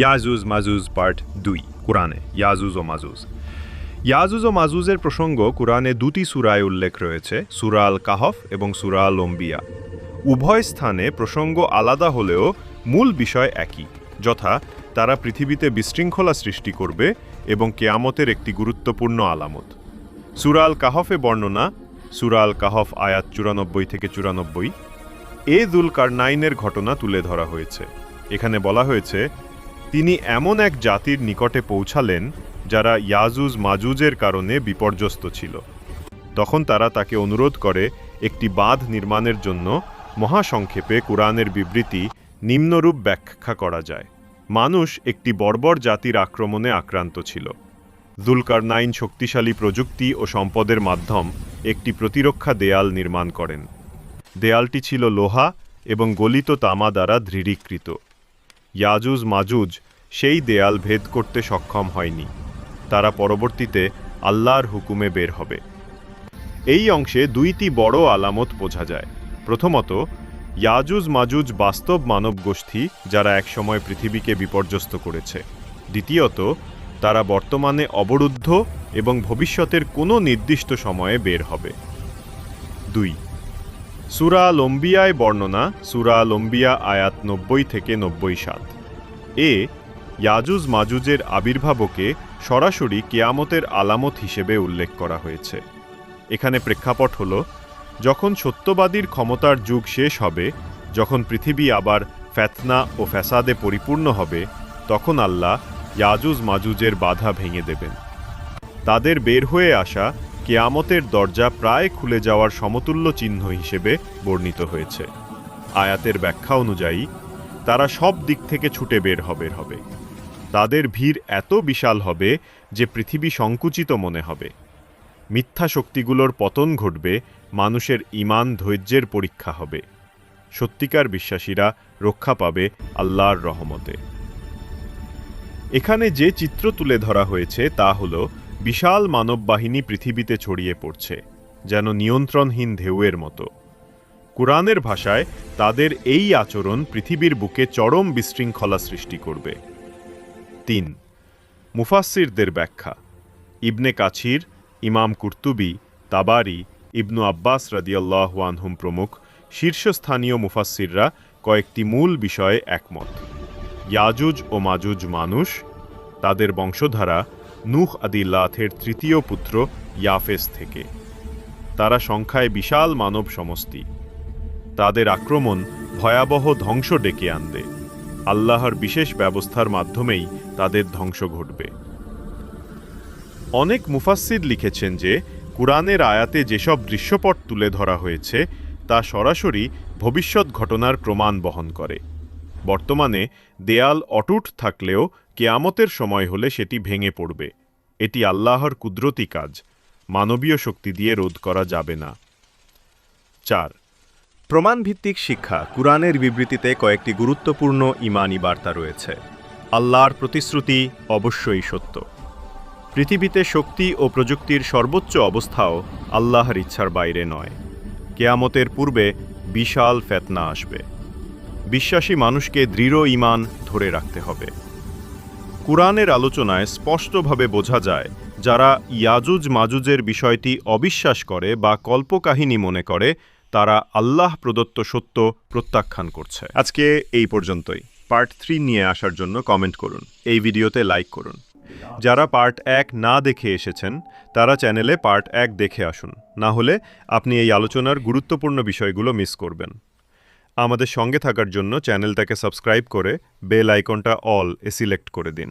ইয়াজুজ Majuj part দুই, কোরআনে, ইয়াজুজ ও মাজুজ। ইয়াজুজ ও মাজুজের প্রসঙ্গ কোরআনে দুটি সুরায় উল্লেখ রয়েছে, সুরা আল কাহফ এবং সুরা আল লম্বিয়া উভয় স্থানে প্রসঙ্গ আলাদা হলেও মূল বিষয় একই, যথা তারা পৃথিবীতে বিশৃঙ্খলা সৃষ্টি করবে এবং কেয়ামতের একটি গুরুত্বপূর্ণ আলামত। সুরা আল কাহফে বর্ণনা, সুরা আল কাহফ আয়াত চুরানব্বই থেকে চুরানব্বই। এ দুল কারনাইনের ঘটনা তুলে ধরা হয়েছে। এখানে বলা হয়েছে তিনি এমন এক জাতির নিকটে পৌঁছালেন যারা ইয়াজুজ মাজুজের কারণে বিপর্যস্ত ছিল। তখন তারা তাকে অনুরোধ করে একটি বাঁধ নির্মাণের জন্য মহাসংক্ষেপে কোরআনের বিবৃতি নিম্নরূপ ব্যাখ্যা করা যায়। মানুষ একটি বর্বর জাতির আক্রমণে আক্রান্ত ছিল। দুলকারনাইন শক্তিশালী প্রযুক্তি ও সম্পদের মাধ্যম একটি প্রতিরক্ষা দেয়াল নির্মাণ করেন। দেয়ালটি ছিল লোহা এবং গলিত তামা দ্বারা দৃঢ়ীকৃত। ইয়াজুজ মাজুজ সেই দেয়াল ভেদ করতে সক্ষম হয়নি। তারা পরবর্তীতে আল্লাহর হুকুমে বের হবে। এই অংশে দুইটি বড় আলামত বোঝা যায়। প্রথমত, ইয়াজুজ মাজুজ বাস্তব মানব গোষ্ঠী যারা একসময় পৃথিবীকে বিপর্যস্ত করেছে। দ্বিতীয়ত, তারা বর্তমানে অবরুদ্ধ এবং ভবিষ্যতের কোনো নির্দিষ্ট সময়ে বের হবে। দুই সুরা লম্বিয়ায় বর্ণনা, সুরা লম্বিয়া আয়াত নব্বই থেকে নব্বই সাত। এ, ইয়াজুজ মাজুজের আবির্ভাবকে সরাসরি কেয়ামতের আলামত হিসেবে উল্লেখ করা হয়েছে। এখানে প্রেক্ষাপট হল, যখন সত্যবাদীর ক্ষমতার যুগ শেষ হবে, যখন পৃথিবী আবার ফ্যাতনা ও ফ্যাসাদে পরিপূর্ণ হবে, তখন আল্লাহ ইয়াজুজ মাজুজের বাধা ভেঙে দেবেন। তাদের বের হয়ে আসা কেয়ামতের দরজা প্রায় খুলে যাওয়ার সমতুল্য চিহ্ন হিসেবে বর্ণিত হয়েছে। আয়াতের ব্যাখ্যা অনুযায়ী, তারা সব দিক থেকে ছুটে বের হবে হবে। তাদের ভিড় এত বিশাল হবে যে পৃথিবী সংকুচিত মনে হবে। মিথ্যা শক্তিগুলোর পতন ঘটবে, মানুষের ইমান ধৈর্যের পরীক্ষা হবে। সত্যিকার বিশ্বাসীরা রক্ষা পাবে আল্লাহর রহমতে। এখানে যে চিত্র তুলে ধরা হয়েছে তা হল বিশাল মানববাহিনী পৃথিবীতে ছড়িয়ে পড়ছে, যেন নিয়ন্ত্রণহীন ঢেউয়ের মতো। কোরআনের ভাষায় তাদের এই আচরণ পৃথিবীর বুকে চরম বিশৃঙ্খলা সৃষ্টি করবে। তিন, মুফাসসিরদের ব্যাখ্যা। ইবনে কাছির, ইমাম কুর্তুবি, তাবারি, ইবনু আব্বাস রাদিয়াল্লাহু আনহুম প্রমুখ শীর্ষস্থানীয় মুফাসসিররা কয়েকটি মূল বিষয়ে একমত। ইয়াজুজ ও মাজুজ মানুষ, তাদের বংশধারা নূহ আদিল্লাথের তৃতীয় পুত্র ইয়াফেস থেকে। তারা সংখ্যায় বিশাল মানব সমষ্টি। তাদের আক্রমণ ভয়াবহ ধ্বংস ডেকে আনবে। আল্লাহর বিশেষ ব্যবস্থার মাধ্যমেই তাদের ধ্বংস ঘটবে। অনেক মুফাসসির লিখেছেন যে, কুরআনের আয়াতে যেসব দৃশ্যপট তুলে ধরা হয়েছে, তা সরাসরি ভবিষ্যৎ ঘটনার প্রমাণ বহন করে। বর্তমানে দেয়াল অটুট থাকলেও কেয়ামতের সময় হলে সেটি ভেঙে পড়বে। এটি আল্লাহর কুদরতি কাজ, মানবীয় শক্তি দিয়ে রোধ করা যাবে না। চার, প্রমাণভিত্তিক শিক্ষা, কুরআনের বিবৃতিতে কয়েকটি গুরুত্বপূর্ণ ইমানি বার্তা রয়েছে। আল্লাহর প্রতিশ্রুতি অবশ্যই সত্য। পৃথিবীতে শক্তি ও প্রযুক্তির সর্বোচ্চ অবস্থাও আল্লাহর ইচ্ছার বাইরে নয়। কেয়ামতের পূর্বে বিশাল ফেতনা আসবে। বিশ্বাসী মানুষকে দৃঢ় ইমান ধরে রাখতে হবে। কুরআনের আলোচনায় স্পষ্টভাবে বোঝা যায় যারা ইয়াজুজ মাজুজের বিষয়টি অবিশ্বাস করে বা কল্পকাহিনী মনে করে, তারা আল্লাহ প্রদত্ত সত্য প্রত্যাখ্যান করছে। আজকে এই পর্যন্তই। পার্ট থ্রি নিয়ে আসার জন্য কমেন্ট করুন, এই ভিডিওতে লাইক করুন। যারা পার্ট এক না দেখে এসেছেন, তারা চ্যানেলে পার্ট এক দেখে আসুন। না হলে আপনি এই আলোচনার গুরুত্বপূর্ণ বিষয়গুলো মিস করবেন। আমাদের সঙ্গে থাকার জন্য চ্যানেলটাকে সাবস্ক্রাইব করে বেল আইকনটা অল এ সিলেক্ট করে দিন।